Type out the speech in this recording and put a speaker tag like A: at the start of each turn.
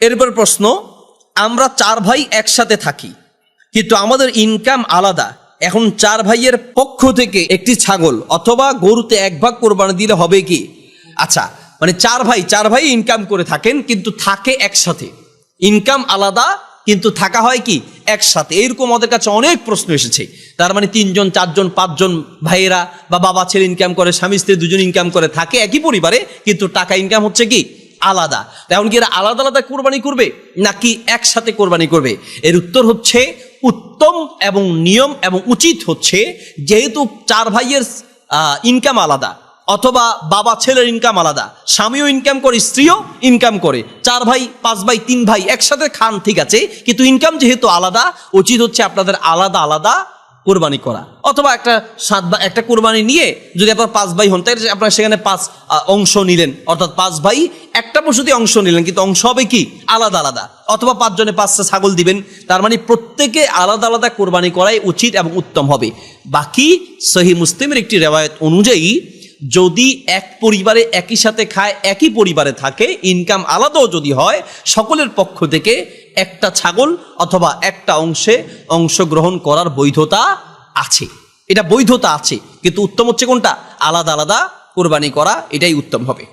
A: এরপর প্রশ্ন, আমরা চার ভাই একসাথে থাকি, কিন্তু আমাদের ইনকাম আলাদা। এখন চার ভাইয়ের পক্ষ থেকে একটি ছাগল অথবা গরুতে এক ভাগ কোরবানি দিলে হবে কি? আচ্ছা মানে চার ভাই চার ভাই ইনকাম করে থাকেন, কিন্তু থাকে একসাথে। ইনকাম আলাদা, কিন্তু থাকা হয় কি? একসাথে। এরকম আমাদের কাছে অনেক প্রশ্ন এসেছে। তার মানে তিনজন, চারজন, পাঁচজন ভাইয়েরা বা বাবা ছেলে ইনকাম করে, স্বামী, স্ত্রী দুজন ইনকাম করে, থাকে একই পরিবারে, কিন্তু টাকা ইনকাম হচ্ছে কি? আলাদা। তেমন কি এরা আলাদা আলাদা কোরবানি করবে, নাকি একসাথে কোরবানি করবে? এর উত্তর হচ্ছে, উত্তম এবং নিয়ম এবং উচিত হচ্ছে, যেহেতু চার ভাইয়ের ইনকাম আলাদা, অথবা বাবা ছেলের ইনকাম আলাদা, স্বামীও ইনকাম করে, স্ত্রীও ইনকাম করে। চার ভাই, পাঁচ ভাই, তিন ভাই একসাথে খান, ঠিক আছে? কিন্তু ইনকাম যেহেতু আলাদা, উচিত হচ্ছে আপনাদের আলাদা আলাদা কোরবানি করা। অথবা একটা সাত বা একটা কোরবানি নিয়ে যদি আপনার পাঁচ ভাই হন, তাহলে আপনার সেখানে পাঁচ অংশ নিলেন। অর্থাৎ পাঁচ ভাই একটা পশুতে অংশ নিলেন, কিন্তু অংশ হবে কি? আলাদা আলাদা। অথবা পাঁচজনে পাঁচটা ছাগল দিবেন, তার মানে প্রত্যেকে আলাদা আলাদা কোরবানি করাই উচিত এবং উত্তম হবে। বাকি সহি মুসলিমের একটি রেওয়ায়ত অনুযায়ী, যদি এক পরিবারে একই সাথে খায়, একই পরিবারে থাকে ইনকাম আলাদাও যদি হয়, সকলের পক্ষ থেকে একটা ছাগল অথবা একটা অংশে অংশগ্রহণ করার বৈধতা আছে। এটা বৈধতা আছে, কিন্তু উত্তম হচ্ছে কোনটা? আলাদা আলাদা কোরবানি করা, এটাই উত্তম হবে।